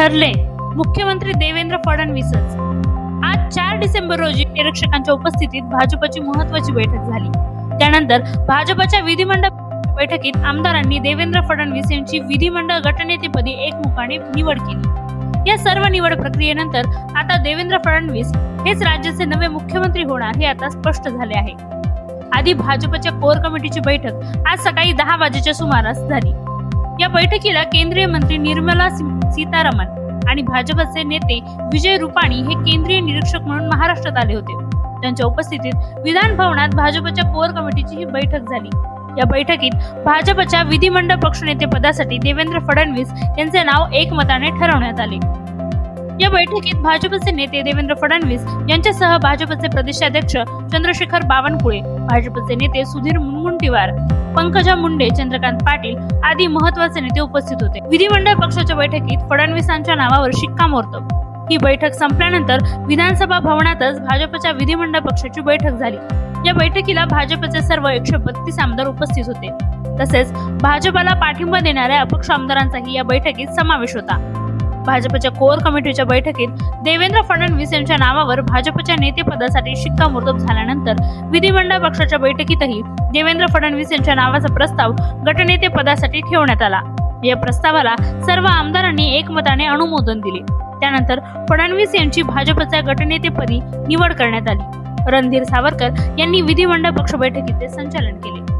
ठरले मुख्यमंत्री देवेंद्र फडणवीसच. आज चार डिसेंबर रोजी निरीक्षकांच्या उपस्थितीत भाजपची महत्वाची बैठक झाली. त्यानंतर भाजपच्या विधिमंडळ बैठकीत आमदारांनी देवेंद्र फडणवीस यांची विधिमंडळ गटनेतेपदी एकमुखाने निवड केली. या सर्व निवड प्रक्रियेनंतर आता देवेंद्र फडणवीस हेच राज्याचे नवे मुख्यमंत्री होणार हे आता स्पष्ट झाले आहे. आधी भाजपच्या कोर कमिटीची बैठक आज सकाळी दहा वाजेच्या सुमारास झाली. या बैठकीला केंद्रीय मंत्री निर्मला सीतारामन आणि भाजपचे नेते विजय रुपाणी हे केंद्रीय निरीक्षक म्हणून महाराष्ट्रात आले होते. त्यांच्या उपस्थितीत विधान भवनात भाजपच्या कोर कमिटीची ही बैठक झाली. या बैठकीत भाजपच्या विधिमंडळ पक्षनेते पदासाठी देवेंद्र फडणवीस यांचे नाव एकमताने ठरवण्यात आले. या बैठकीत भाजपचे नेते देवेंद्र फडणवीस यांच्यासह भाजपचे प्रदेशाध्यक्ष चंद्रशेखर बावनकुळे भाजपचे नेते सुधीर मुनगुंटीवार पंकजा मुंडे चंद्रकांत पाटील आदी महत्त्वाचे नेते उपस्थित होते. विधिमंडळ पक्षाच्या बैठकीत फडणवीसांच्या नावावर शिक्कामोर्तब ही बैठक संपल्यानंतर विधानसभा भवनातच भाजपच्या विधिमंडळ पक्षाची बैठक झाली. या बैठकीला भाजपचे सर्व एकशे बत्तीस आमदार उपस्थित होते. तसेच भाजपला पाठिंबा देणाऱ्या अपक्ष आमदारांचाही या बैठकीत समावेश होता. भाजपच्या कोर कमिटीच्या बैठकीत देवेंद्र फडणवीस यांच्या नावावर भाजपच्या नेतेपदासाठी शिक्कामोर्तब झाल्यानंतर विधिमंडळ पक्षाच्या बैठकीतही देवेंद्र फडणवीस यांच्या नावाचा प्रस्ताव गटनेते पदासाठी ठेवण्यात आला. या प्रस्तावाला सर्व आमदारांनी एकमताने अनुमोदन दिले. त्यानंतर फडणवीस यांची भाजपच्या गटनेतेपदी निवड करण्यात आली. रणधीर सावरकर यांनी विधिमंडळ पक्ष बैठकीचे संचालन केले.